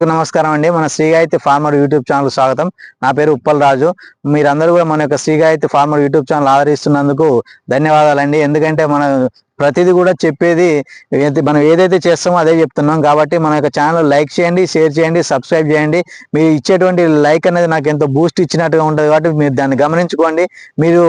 నమస్కారం అండి. మన శ్రీగాయత్రి ఫార్మర్ యూట్యూబ్ ఛానల్ స్వాగతం. నా పేరు ఉప్పల్ రాజు. మీరందరూ కూడా మన యొక్క శ్రీగాయత్రి ఫార్మర్ యూట్యూబ్ ఛానల్ ఆదరిస్తున్నందుకు ధన్యవాదాలండి. ఎందుకంటే మన ప్రతిదీ కూడా చెప్పేది మనం ఏదైతే చేస్తామో అదే చెప్తున్నాం. కాబట్టి మన యొక్క ఛానల్ లైక్ చేయండి షేర్ చేయండి సబ్స్క్రైబ్ చేయండి. మీరు ఇచ్చేటువంటి లైక్ అనేది నాకు ఎంతో బూస్ట్ ఇచ్చినట్టుగా ఉంటుంది కాబట్టి మీరు దాన్ని గమనించుకోండి. మీరు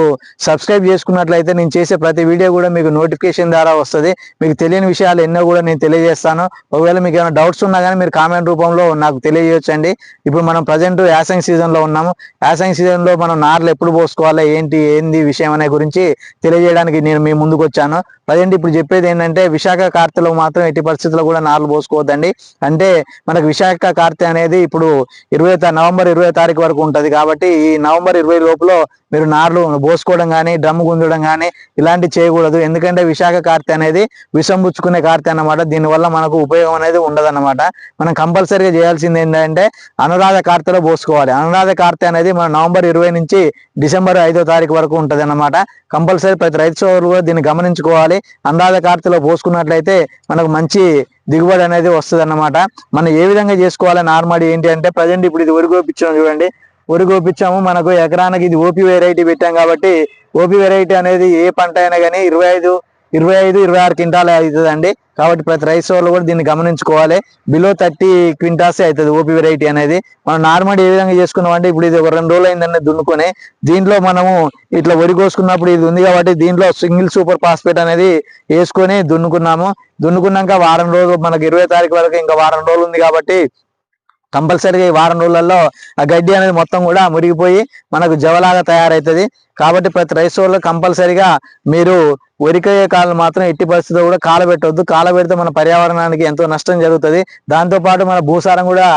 సబ్స్క్రైబ్ చేసుకున్నట్లయితే నేను చేసే ప్రతి వీడియో కూడా మీకు నోటిఫికేషన్ ద్వారా వస్తుంది. మీకు తెలియని విషయాలు ఎన్నో కూడా నేను తెలియజేస్తాను. ఒకవేళ మీకు ఏమైనా డౌట్స్ ఉన్నా కానీ మీరు కామెంట్ రూపంలో నాకు తెలియజేయొచ్చండి. ఇప్పుడు మనం ప్రజెంట్ యాసంగ్ సీజన్లో ఉన్నాము. యాసంగ్ సీజన్లో మనం నార్లు ఎప్పుడు పోసుకోవాలి? ఏంటి? ఏంది? విషయం అనే గురించి తెలియజేయడానికి నేను మీ ముందుకు వచ్చాను అదేంటి ఇప్పుడు చెప్పేది ఏంటంటే విశాఖ కార్తెలో మాత్రం ఎట్టి పరిస్థితుల్లో కూడా నార్లు పోసుకోవద్దండి. అంటే మనకు విశాఖ కార్తె అనేది ఇప్పుడు ఇరవై నవంబర్ ఇరవై తారీఖు వరకు ఉంటది కాబట్టి ఈ నవంబర్ ఇరవై లోపల మీరు నార్లు పోసుకోవడం కానీ డ్రమ్ గుంజడం కానీ ఇలాంటి చేయకూడదు. ఎందుకంటే విశాఖ కార్తె అనేది విషం పుచ్చుకునే కార్తె అన్నమాట. దీనివల్ల మనకు ఉపయోగం అనేది ఉండదన్నమాట. మనం కంపల్సరీగా చేయాల్సింది ఏంటంటే అనురాధ కార్తెలో పోసుకోవాలి అనురాధ కార్తె అనేది మన నవంబర్ ఇరవై నుంచి డిసెంబర్ ఐదో తారీఖు వరకు ఉంటుంది అన్నమాట కంపల్సరీ ప్రతి రైతు సోదరులు కూడా దీన్ని గమనించుకోవాలి. అనురాధ కార్తెలో పోసుకున్నట్లయితే మనకు మంచి దిగుబడి అనేది వస్తుంది అన్నమాట మనం ఏ విధంగా చేసుకోవాలి నార్మల్ ఏంటి అంటే ప్రజెంట్ ఇప్పుడు ఇది వరి చూడండి. వరి కోపించాము మనకు ఎకరానికి ఇది ఓపీ వెరైటీ పెట్టాం కాబట్టి ఓపీ వెరైటీ అనేది ఏ పంట అయినా కానీ ఇరవై ఐదు ఇరవై ఐదు ఇరవై ఆరు క్వింటాల్ అవుతుందండి. కాబట్టి ప్రతి రైస్ వాళ్ళు కూడా దీన్ని గమనించుకోవాలి. బిలో థర్టీ క్వింటాల్స్ అవుతుంది ఓపీ వెరైటీ అనేది. మనం నార్మల్ ఏ విధంగా చేసుకున్నామంటే ఇప్పుడు ఇది ఒక రెండు రోజులు అయిందని దున్నుకొని. దీంట్లో మనము ఇట్లా వరి కోసుకున్నప్పుడు ఇది ఉంది కాబట్టి దీంట్లో సింగిల్ సూపర్ పాస్పేట్ అనేది వేసుకొని దున్నుకున్నాము. దున్నుకున్నాక వారం రోజులు మనకి ఇరవై తారీఖు వరకు ఇంకా వారం రోజులు ఉంది కాబట్టి కంపల్సరిగా ఈ వారం రోజులలో ఆ గడ్డి అనేది మొత్తం కూడా మురిగిపోయి మనకు జవలాగా తయారవుతుంది కాబట్టి ప్రతి రైస్ వాళ్ళు కంపల్సరిగా మీరు ఒరికయ్యే కాలం మాత్రం ఎట్టి పరిస్థితిలో కూడా కాలబెట్టవద్దు కాలబెడితే మన పర్యావరణానికి ఎంతో నష్టం జరుగుతుంది. దాంతో పాటు మన భూసారం కూడా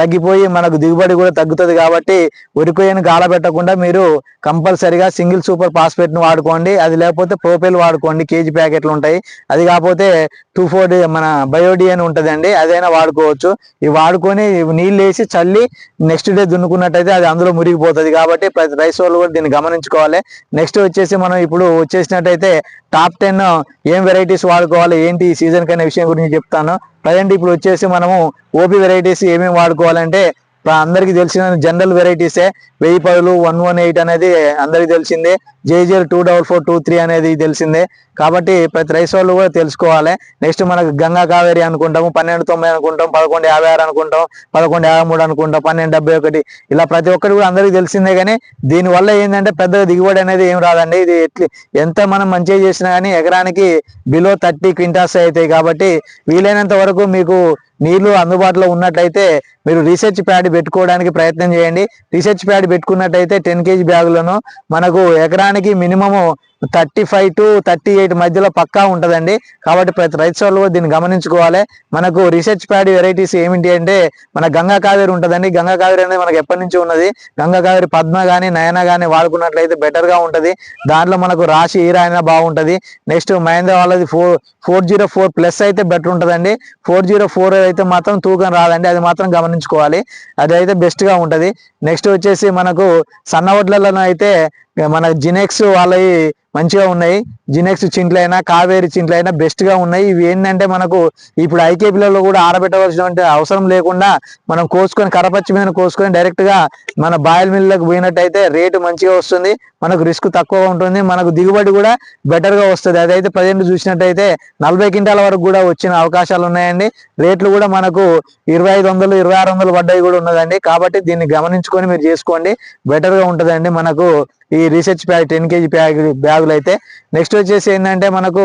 తగ్గిపోయి మనకు దిగుబడి కూడా తగ్గుతుంది కాబట్టి వరికొయ్యను కాలబెట్టకుండా మీరు కంపల్సరిగా సింగిల్ సూపర్ ఫాస్ఫేట్ను వాడుకోండి. అది లేకపోతే ప్రోపేల్ వాడుకోండి. కేజీ ప్యాకెట్లు ఉంటాయి. అది కాకపోతే టూ ఫోర్ మన బయోడి అని ఉంటుందండి. అదైనా వాడుకోవచ్చు. ఇవి వాడుకొని నీళ్ళు వేసి చల్లి నెక్స్ట్ డే దున్నుకున్నట్టయితే అది అందులో మురిగిపోతుంది. కాబట్టి ప్రతి రైస్ వాళ్ళు కూడా దీన్ని గమనించుకోవాలి. నెక్స్ట్ వచ్చేసి మనం ఇప్పుడు వచ్చేసినట్టయితే టాప్ టెన్ ఏం వెరైటీస్ వాడుకోవాలి ఏంటి ఈ సీజన్ కనే విషయం గురించి చెప్తాను. ప్రజెంట్ ఇప్పుడు వచ్చేసి మనము ఓపీ వెరైటీస్ ఏమేమి వాడుకోవాలంటే అందరికీ తెలిసిన జనరల్ వెరైటీసే. వెయ్యి పదులు వన్ వన్ ఎయిట్ అనేది అందరికి తెలిసిందే. జేజేల్ two double four two three అనేది తెలిసిందే. కాబట్టి ప్రతి రైస్ వాళ్ళు కూడా తెలుసుకోవాలి. నెక్స్ట్ మనకు గంగా కావేరి అనుకుంటాము పన్నెండు తొంభై అనుకుంటాం పదకొండు యాభై ఆరు అనుకుంటాం పదకొండు యాభై మూడు అనుకుంటాం పన్నెండు డెబ్బై ఒకటి. ఇలా ప్రతి ఒక్కటి కూడా అందరికీ తెలిసిందే కానీ దీని వల్ల ఏంటంటే పెద్దగా దిగుబడి అనేది ఏం రాదండి. ఇది ఎట్లి ఎంత మనం మంచిగా చేసినా కానీ ఎకరానికి బిలో థర్టీ క్వింటాల్స్ అవుతాయి కాబట్టి వీలైనంత వరకు మీకు నీళ్ళు అందుబాటులో ఉన్నట్లయితే మీరు రీసెర్చ్ ప్యాడ్ పెట్టుకోవడానికి ప్రయత్నం చేయండి. రీసెర్చ్ ప్యాడ్ పెట్టుకున్నట్టయితే టెన్ కేజీ బ్యాగులను మనకు ఎకరానికి minimum thirty five to thirty eight మధ్యలో పక్కా ఉంటుందండి. కాబట్టి ప్రతి రైతు సోళ్ళు దీన్ని గమనించుకోవాలి. మనకు రీసెర్చ్ ప్యాడ్ వెరైటీస్ ఏమిటి అంటే మన గంగా కావేరి ఉంటుందండి. గంగా కావేరి అనేది మనకు ఎప్పటి నుంచి ఉన్నది. గంగా కావేరి పద్మ కానీ నయన కానీ వాడుకున్నట్లయితే బెటర్గా ఉంటుంది. దాంట్లో మనకు రాశి ఈరా అయినా నెక్స్ట్ మహేంద్ర వాళ్ళది four four zero four plus అయితే బెటర్ ఉంటుందండి. ఫోర్ జీరో ఫోర్ అయితే మాత్రం తూకం రాదండి. అది మాత్రం గమనించుకోవాలి. అది అయితే బెస్ట్గా ఉంటుంది. నెక్స్ట్ వచ్చేసి మనకు సన్నవడ్లలో అయితే మన జినెక్స్ వాళ్ళవి మంచిగా ఉన్నాయి. జినెక్స్ చింట్లైనా కావేరి చింట్లైనా బెస్ట్గా ఉన్నాయి. ఇవి ఏంటంటే మనకు ఇప్పుడు ఐకేపీలలో కూడా ఆరబెట్టవలసినటువంటి అవసరం లేకుండా మనం కోసుకొని కరపచ్చి మీద కోసుకొని డైరెక్ట్గా మన బాయిల్ మిల్లకు పోయినట్టయితే రేటు మంచిగా వస్తుంది. మనకు రిస్క్ తక్కువ ఉంటుంది. మనకు దిగుబడి కూడా బెటర్గా వస్తుంది. అదైతే ప్రజెంట్ చూసినట్టయితే నలభై క్వింటాల వరకు కూడా వచ్చిన అవకాశాలు ఉన్నాయండి. రేట్లు కూడా మనకు ఇరవై ఐదు వందలు ఇరవై ఆరు వందలు పడ్డాయి కూడా ఉన్నదండి. కాబట్టి దీన్ని గమనించుకొని మీరు చేసుకోండి. బెటర్గా ఉంటుందండి. మనకు ఈ research bag ten KG bag బ్యాగులు అయితే. నెక్స్ట్ వచ్చేసి ఏంటంటే మనకు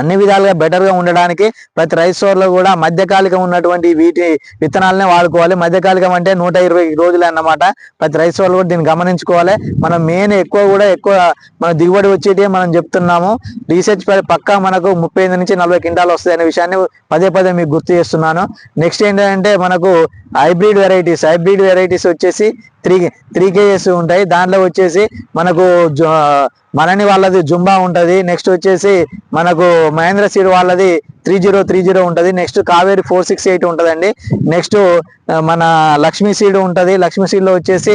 అన్ని విధాలుగా బెటర్గా ఉండడానికి ప్రతి రైస్ స్టోర్లో కూడా మధ్యకాలికం ఉన్నటువంటి వీటి విత్తనాలనే వాడుకోవాలి. మధ్యకాలికం అంటే నూట ఇరవై రోజులు అన్నమాట. ప్రతి రైస్ స్టోర్లు కూడా దీన్ని గమనించుకోవాలి. మనం మెయిన్ ఎక్కువ కూడా ఎక్కువ మన దిగుబడి వచ్చేటి మనం చెప్తున్నాము. రీసెర్చ్ పక్కా మనకు ముప్పై ఐదు నుంచి నలభై క్వింటాలు వస్తాయి అనే విషయాన్ని పదే పదే మీకు గుర్తు చేస్తున్నాను. నెక్స్ట్ ఏంటంటే మనకు హైబ్రిడ్ వెరైటీస్ హైబ్రిడ్ వెరైటీస్ వచ్చేసి త్రీ త్రీ కేజెస్ ఉంటాయి. దాంట్లో వచ్చేసి మనకు మనని వాళ్ళది జుంబా ఉంటుంది. నెక్స్ట్ వచ్చేసి మనకు మహేంద్ర సీడ్ వాళ్ళది త్రీ జీరో త్రీ జీరో ఉంటుంది. Next Kaveri four six eight ఉంటదండి. నెక్స్ట్ మన లక్ష్మీ సీడ్ ఉంటుంది. లక్ష్మీ సీడ్లో వచ్చేసి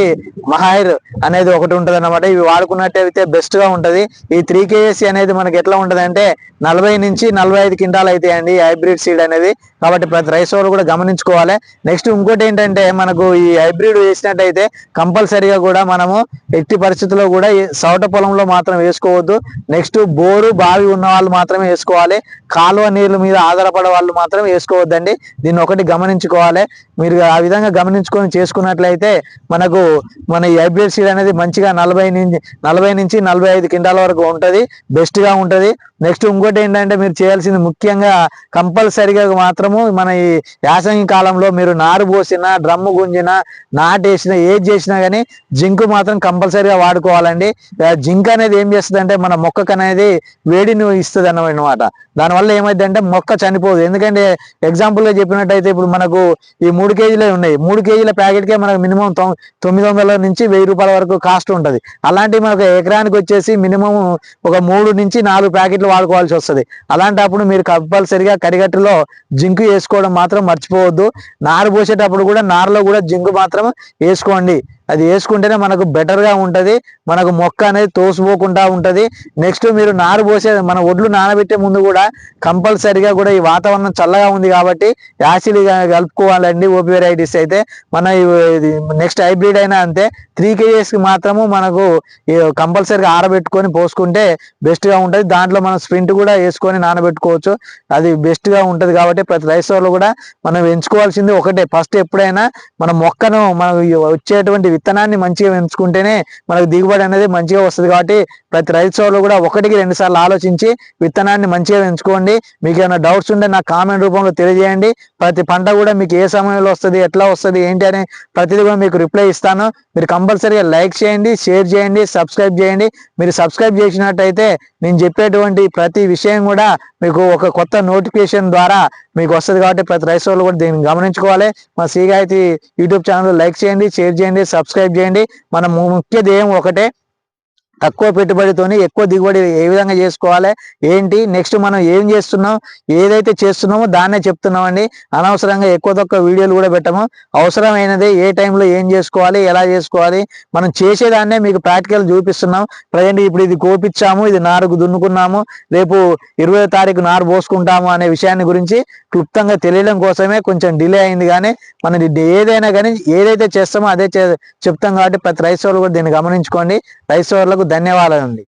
మహాయిర్ అనేది ఒకటి ఉంటుంది అనమాట ఇవి వాడుకున్నట్టయితే బెస్ట్గా ఉంటుంది. ఈ త్రీ కేఎస్సి అనేది మనకి ఎట్లా ఉంటుంది అంటే నలభై నుంచి నలభై ఐదు క్వింటాలు అవుతాయండి హైబ్రిడ్ సీడ్ అనేది. కాబట్టి ప్రతి రైస్ కూడా గమనించుకోవాలి. నెక్స్ట్ ఇంకోటి ఏంటంటే మనకు ఈ హైబ్రిడ్ వేసినట్టయితే కంపల్సరీగా కూడా మనము ఎట్టి పరిస్థితుల్లో కూడా ఈ సౌట పొలంలో మాత్రం వేసుకోవద్దు. నెక్స్ట్ బోరు బావి ఉన్న వాళ్ళు మాత్రమే వేసుకోవాలి. కాలువ నీళ్ళ మీద ఆధారపడే వాళ్ళు మాత్రం వేసుకోవద్దండి. దీన్ని ఒకటి గమనించుకోవాలి. మీరు ఆ విధంగా గమనించుకొని చేసుకున్నట్లయితే మనకు మన ఈ సీడ్ అనేది మంచిగా నలభై నుంచి నలభై నుంచి నలభై ఐదు కింటాల వరకు ఉంటుంది. బెస్ట్గా ఉంటుంది. నెక్స్ట్ ఇంకోటి ఏంటంటే మీరు చేయాల్సింది ముఖ్యంగా కంపల్సరిగా మాత్రము మన ఈ యాసంగి కాలంలో మీరు నారు పోసినా డ్రమ్ము గుంజినా నాటేసినా ఏది చేసినా కానీ జింక్ మాత్రం కంపల్సరిగా వాడుకోవాలండి. జింక్ అనేది ఏం చేస్తుంది అంటే మన మొక్కకు అనేది వేడిని ఇస్తుంది అన్నమాట దానివల్ల ఏమైంది అంటే మొక్క చనిపోదు. ఎందుకంటే ఎగ్జాంపుల్గా చెప్పినట్టయితే ఇప్పుడు మనకు ఈ మూడు కేజీలే ఉన్నాయి. మూడు కేజీల ప్యాకెట్కే మనకు మినిమం తొమ్మిది వందల నుంచి వెయ్యి రూపాయల వరకు కాస్ట్ ఉంటుంది. అలాంటి మనకు ఎకరానికి వచ్చేసి మినిమం ఒక మూడు నుంచి నాలుగు ప్యాకెట్లు వాడుకోవాల్సి వస్తుంది. అలాంటప్పుడు మీరు కంపల్సరిగా కరిగట్టులో జింకు వేసుకోవడం మాత్రం మర్చిపోవద్దు. నారు పోసేటప్పుడు కూడా నారులో కూడా జింకు మాత్రం వేసుకోండి. అది వేసుకుంటేనే మనకు బెటర్గా ఉంటుంది. మనకు మొక్క అనేది తోసిపోకుండా ఉంటుంది. నెక్స్ట్ మీరు నారు పోసే మన ఒడ్లు నానబెట్టే ముందు కూడా కంపల్సరిగా కూడా ఈ వాతావరణం చల్లగా ఉంది కాబట్టి యాసిడ్ కలుపుకోవాలండి ఓపీ వెరైటీస్ అయితే. మన నెక్స్ట్ హైబ్రిడ్ అయినా అంతే. త్రీ కేజీస్కి మాత్రము మనకు కంపల్సరిగా ఆరబెట్టుకొని పోసుకుంటే బెస్ట్గా ఉంటుంది. దాంట్లో మనం స్ప్రింట్ కూడా వేసుకొని నానబెట్టుకోవచ్చు. అది బెస్ట్గా ఉంటుంది కాబట్టి ప్రతి రైస్ వాళ్ళు కూడా మనం ఎంచుకోవాల్సింది ఒకటే. ఫస్ట్ ఎప్పుడైనా మన మొక్కను మనకు వచ్చేటువంటి విత్తనాన్ని మంచిగా ఎంచుకుంటేనే మనకు దిగుబడి అనేది మంచిగా వస్తుంది కాబట్టి ప్రతి రైతు సోదరులు కూడా ఒకటికి రెండు సార్లు ఆలోచించి విత్తనాన్ని మంచిగా ఎంచుకోండి. మీకు ఏమైనా డౌట్స్ ఉంటే నాకు కామెంట్ రూపంలో తెలియజేయండి. ప్రతి పంట కూడా మీకు ఏ సమయంలో వస్తుంది ఎట్లా వస్తుంది ఏంటి అని ప్రతిదీ కూడా మీకు రిప్లై ఇస్తాను. మీరు కంపల్సరీగా లైక్ చేయండి షేర్ చేయండి సబ్స్క్రైబ్ చేయండి. మీరు సబ్స్క్రైబ్ చేసినట్టయితే నేను చెప్పేటువంటి ప్రతి విషయం కూడా మీకు ఒక కొత్త నోటిఫికేషన్ ద్వారా మీకు వస్తుంది కాబట్టి ప్రతి రైతు సోదరులు కూడా దీన్ని గమనించుకోవాలి. మా సీగాయతి యూట్యూబ్ ఛానల్ లైక్ చేయండి షేర్ చేయండి సబ్స్క్రైబ్ చేయండి. మన ముఖ్య ధ్యేయం ఒకటే తక్కువ పెట్టుబడితోని ఎక్కువ దిగుబడి ఏ విధంగా చేసుకోవాలి? ఏంటి? నెక్స్ట్ మనం ఏం చేస్తున్నాం? ఏదైతే చేస్తున్నామో దాన్నే చెప్తున్నామండి. అనవసరంగా ఎక్కువ తక్కువ వీడియోలు కూడా పెట్టము. అవసరమైనది ఏ టైంలో ఏం చేసుకోవాలి? ఎలా చేసుకోవాలి? మనం చేసేదాన్నే మీకు ప్రాక్టికల్ చూపిస్తున్నాం. ప్రజెంట్ ఇప్పుడు ఇది కోపించాము ఇది నారుకు దున్నుకున్నాము. రేపు ఇరవై తారీఖు నారు పోసుకుంటాము అనే విషయాన్ని గురించి క్లుప్తంగా తెలియడం కోసమే కొంచెం డిలే అయింది. కానీ మనం ఏదైనా కానీ ఏదైతే చేస్తామో అదే చెప్తాం కాబట్టి ప్రతి రైస్ సోదరులు కూడా దీన్ని గమనించుకోండి. రైతు ధన్యవాదాలండి. ధన్యవాదాలు అండి